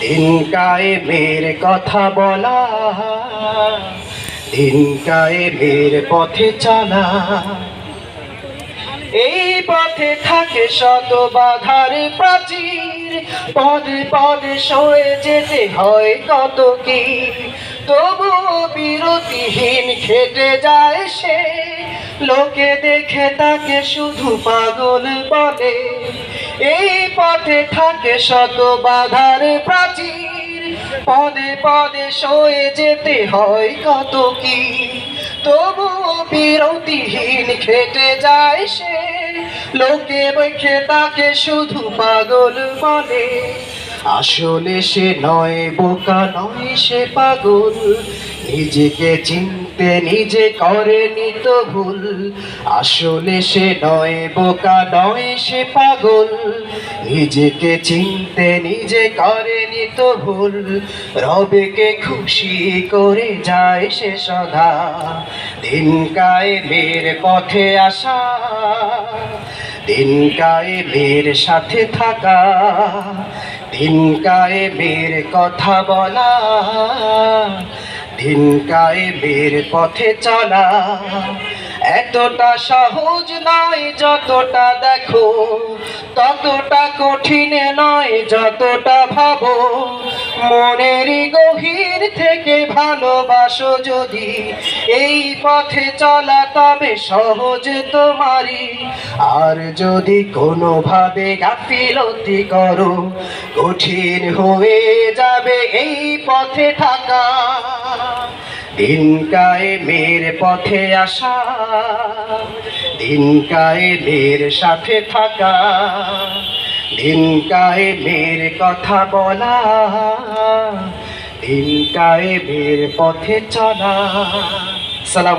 দিন কায়েমের কথা বলা, দিন কায়েমের পথে চলা। এই পথে থাকে শত বাধার প্রাচীর, পদে পদে সয়ে যেতে হয় কত কি। তবুও বিরতিহীন খেটে যায় সে, লোকে দেখে তাকে শুধু পাগল বলে। এই পথে থাকে শত বাধার প্রাচীর। পদে পদে সয়ে যেতে হয় কত কি। তবুও বিরতিহীন খেটে যায় সে। লোকে বৈখে তাকে শুধু পাগল বলে। আসলে সে নয়, বোকা নয়, সে পাগল। নিজেকে চিনতে নিজে করে নিত ভুল। আসলে সে নয়, বোকা নয়, সে পাগল। নিজেকে চিনতে নিজে করে নিত ভুল। রবেকে খুশি করে যায় সে সদা। দিন কায়েমের পথে আসা। দিন কায়েমের সাথে থাকা। দিন কায়েমের কথা বলা। দিন বের পথে চলা এতটা সহজ নয় যতটা দেখো ততটা কঠিন নয় যতটা ভাবো। মনের গভীর থেকে ভালোবাসো যদি। এই পথে চলা তবে সহজ তোমারই। আর যদি কোনোভাবে গাফিলতি করো, কঠিন হয়ে যাবে এই পথে থাকা। দিন কায়েমের পথে আসা, দিন কায়েমের সাথে থাকা। দিন কায়েমের কথা বলা দিন কায়েমের পথে চলা। সালাম